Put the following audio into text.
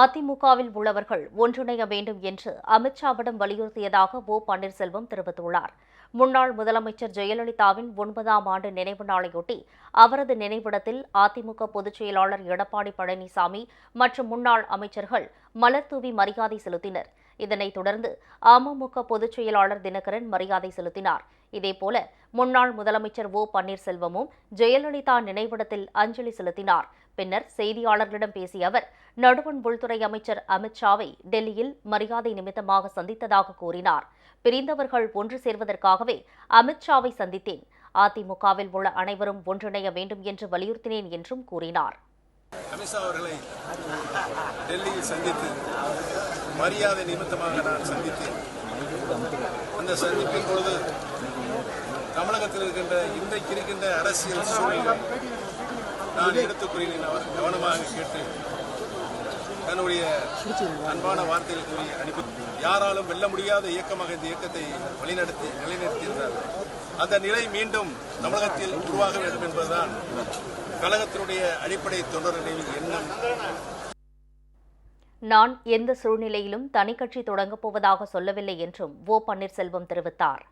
அதிமுகவில் உள்ளவர்கள் ஒன்றிணைய வேண்டும் என்று அமித்ஷாவிடம் வலியுறுத்தியதாக ஓ பன்னீர்செல்வம் தெரிவித்துள்ளார். முன்னாள் முதலமைச்சர் ஜெயலலிதாவின் ஒன்பதாம் ஆண்டு நினைவு நாளையொட்டி அவரது நினைவிடத்தில் அதிமுக பொதுச் செயலாளர் எடப்பாடி பழனிசாமி மற்றும் முன்னாள் அமைச்சர்கள் மலர்தூவி மரியாதை செலுத்தினர். இதனைத் தொடர்ந்து அமமுக பொதுச் செயலாளர் தினகரன் மரியாதை செலுத்தினார். இதேபோல முன்னாள் முதலமைச்சர் ஓ. பன்னீர்செல்வமும் ஜெயலலிதா நினைவிடத்தில் அஞ்சலி செலுத்தினார். பின்னர் செய்தியாளர்களிடம் பேசிய அவர் நடுவண் உள்துறை அமைச்சர் அமித்ஷாவை டெல்லியில் மரியாதை நிமித்தமாக சந்தித்ததாக கூறினார். பிரிந்தவர்கள் ஒன்று சேர்வதற்காகவே அமித்ஷாவை சந்தித்தேன். அதிமுகவில் உள்ள அனைவரும் ஒன்றிணைய வேண்டும் என்று வலியுறுத்தினேன் என்றும் கூறினார். அமித்ஷா அவர்களை டெல்லியில் சந்தித்து மரியாதை நிமித்தமாக நான் சந்தித்தேன். அந்த சந்திப்பின் பொழுது தமிழகத்தில் இருக்கின்ற இன்றைக்கு இருக்கின்ற அரசியல் சூழ்நிலை நான் எடுத்துக் கூறினேன். அவர் கவனமாக கேட்டு தன்னுடைய அன்பான வார்த்தைகள் கூறி அனுப்பி யாராலும் வெல்ல முடியாத இயக்கமாக இந்த இயக்கத்தை வழிநடத்தி நிலைநிறுத்தியிருந்தார் அந்த நிலை மீண்டும் தமிழகத்தில் உருவாக வேண்டும் என்பதுதான் கழகத்தினுடைய அடிப்படை தொண்டர்களின் எண்ணம் நான் எந்த சூழ்நிலையிலும் தனிக்கட்சி தொடங்கப் போவதாக சொல்லவில்லை என்றும் ஓ பன்னீர்செல்வம் தெரிவித்தார்.